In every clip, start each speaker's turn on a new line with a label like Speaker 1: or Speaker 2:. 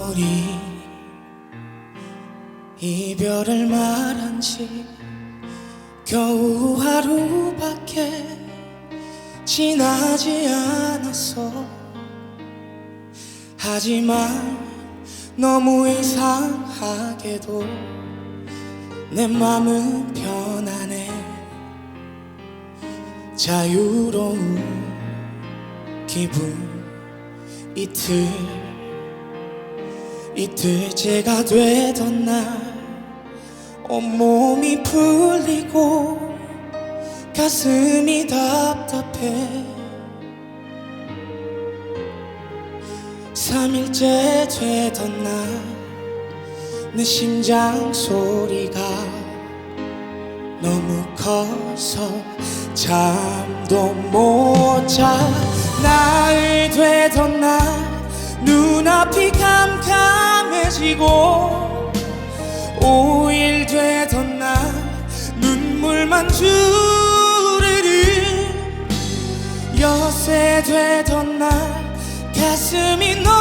Speaker 1: 우리 이별을 말한 지 겨우 하루밖에 지나지 않았어. 하지만 너무 이상하게도 내 맘은 편안해. 자유로운 기분 이틀 이틀째가 되던 날 온몸이 풀리고 가슴이 답답해. 3일째 되던 날 내 심장 소리가 너무 커서 잠도 못 자. 나흘 되던 날 눈앞이 캄캄해지고 5일 되던 날 눈물만 주르르 여세 되던 날 가슴이 너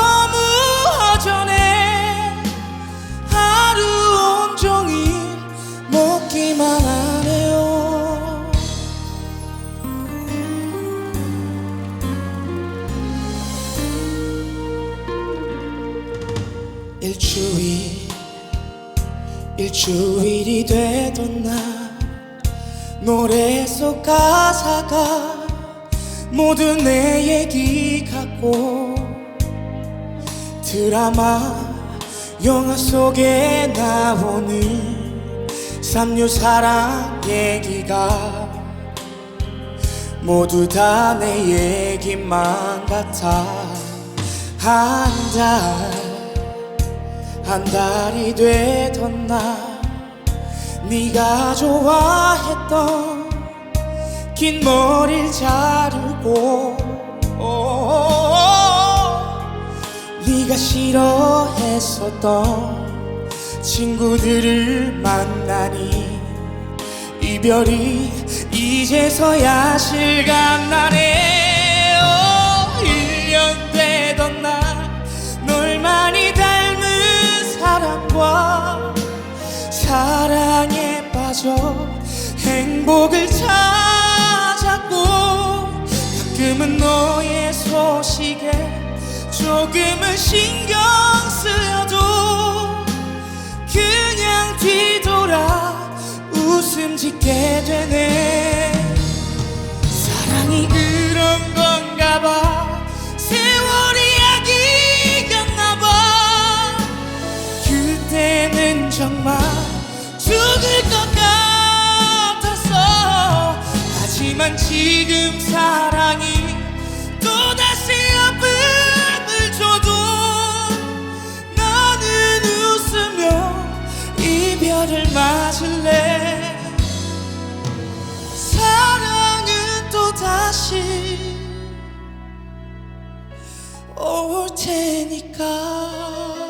Speaker 1: 일주일 일주일이 되던 날 노래 속 가사가 모두 내 얘기 같고 드라마 영화 속에 나오는 삼류 사랑 얘기가 모두 다 내 얘기만 같아. 한달 한 달이 되던 날 네가 좋아했던 긴 머리를 자르고 네가 싫어했었던 친구들을 만나니 이별이 이제서야 실감나네 행복을 찾았고 가끔은 너의 소식에 조금은 신경 쓰여도 그냥 뒤돌아 웃음 짓게 되네 하지만 지금 사랑이 또다시 아픔을 줘도 나는 웃으며 이별을 맞을래? 사랑은 또다시 올 테니까